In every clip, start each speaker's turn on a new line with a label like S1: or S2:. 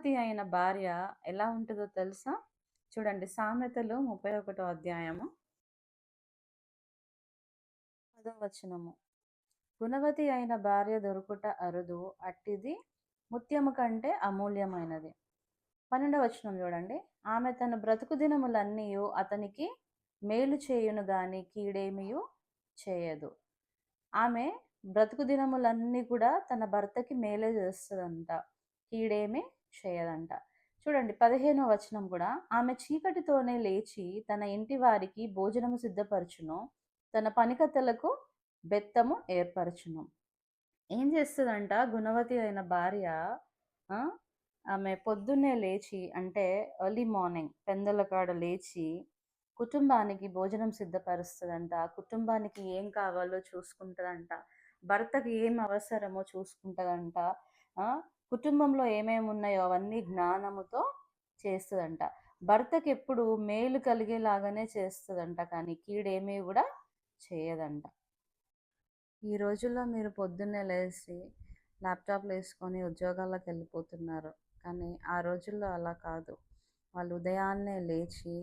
S1: గుణవతి అయిన భార్య ఎలా ఉంటుందో తెలుసా? చూడండి సామెతలు ముప్పై ఒకటో అధ్యాయము వచనము. గుణవతి అయిన భార్య దొరుకుట అరుదు అట్టిది ముత్యము కంటే అమూల్యమైనది. పన్నెండవ వచనం చూడండి. ఆమె తన బ్రతుకు దినములన్నీ అతనికి మేలు చేయును గాని కీడేమియు చేయదు. ఆమె బ్రతుకు దినములన్నీ కూడా తన భర్తకి మేలే చేస్తుందంట. కీడేమి? చేయదంట. చూడండి పదిహేనో వచనం కూడా ఆమె చీకటితోనే లేచి తన ఇంటి వారికి భోజనము సిద్ధపరచును తన పనికత్తలకు బెత్తము ఏర్పరచును. ఏం చేస్తుందంట? గుణవతి అయిన భార్య ఆమె పొద్దున్నే లేచి అంటే ఎర్లీ మార్నింగ్ పెందల కాడ లేచి కుటుంబానికి భోజనం సిద్ధపరుస్తుందంట. కుటుంబానికి ఏం కావాలో చూసుకుంటుందంట. భర్తకి ఏం అవసరమో చూసుకుంటుందంట. కుటుంబంలో ఏమేమి ఉన్నాయో అవన్నీ జ్ఞానముతో చేస్తుందంట. భర్తకి ఎప్పుడు మేలు కలిగేలాగానే చేస్తుందంట కానీ కీడేమీ కూడా చేయదంట. ఈ రోజుల్లో మీరు పొద్దున్నే లేచి ల్యాప్టాప్లు వేసుకొని ఉద్యోగాలకు వెళ్ళిపోతున్నారు. కానీ ఆ రోజుల్లో అలా కాదు. వాళ్ళు ఉదయాన్నే లేచి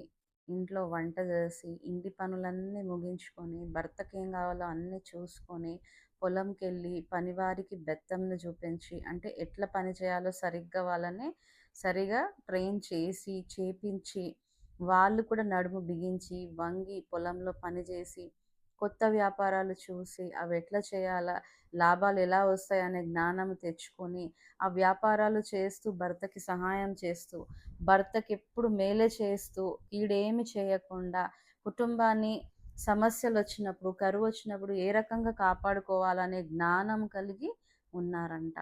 S1: ఇంట్లో వంట చేసి ఇంటి పనులన్నీ ముగించుకొని భర్తకి ఏం కావాలో అన్నీ చూసుకొని పొలంకి వెళ్ళి పనివారికి బెత్తంను చూపించి అంటే ఎట్లా పని చేయాలో సరిగ్గా వాళ్ళని సరిగా ట్రైన్ చేసి చేపించి వాళ్ళు కూడా నడుము బిగించి వంగి పొలంలో పని చేసి కొత్త వ్యాపారాలు చూసి అవి ఎట్లా చేయాలా లాభాలు ఎలా వస్తాయనే జ్ఞానం తెచ్చుకొని ఆ వ్యాపారాలు చేస్తూ భర్తకి సహాయం చేస్తూ భర్తకి ఎప్పుడు మేలే చేస్తూ ఈడేమి చేయకుండా కుటుంబాన్ని సమస్యలు వచ్చినప్పుడు కరువు వచ్చినప్పుడు ఏ రకంగా కాపాడుకోవాలనే జ్ఞానం కలిగి ఉన్నారంట.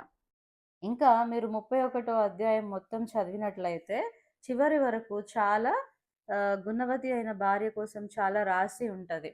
S1: ఇంకా మీరు ముప్పై ఒకటో అధ్యాయం మొత్తం చదివినట్లయితే చివరి వరకు చాలా గుణవతి అయిన భార్య కోసం చాలా రాసి ఉంటుంది.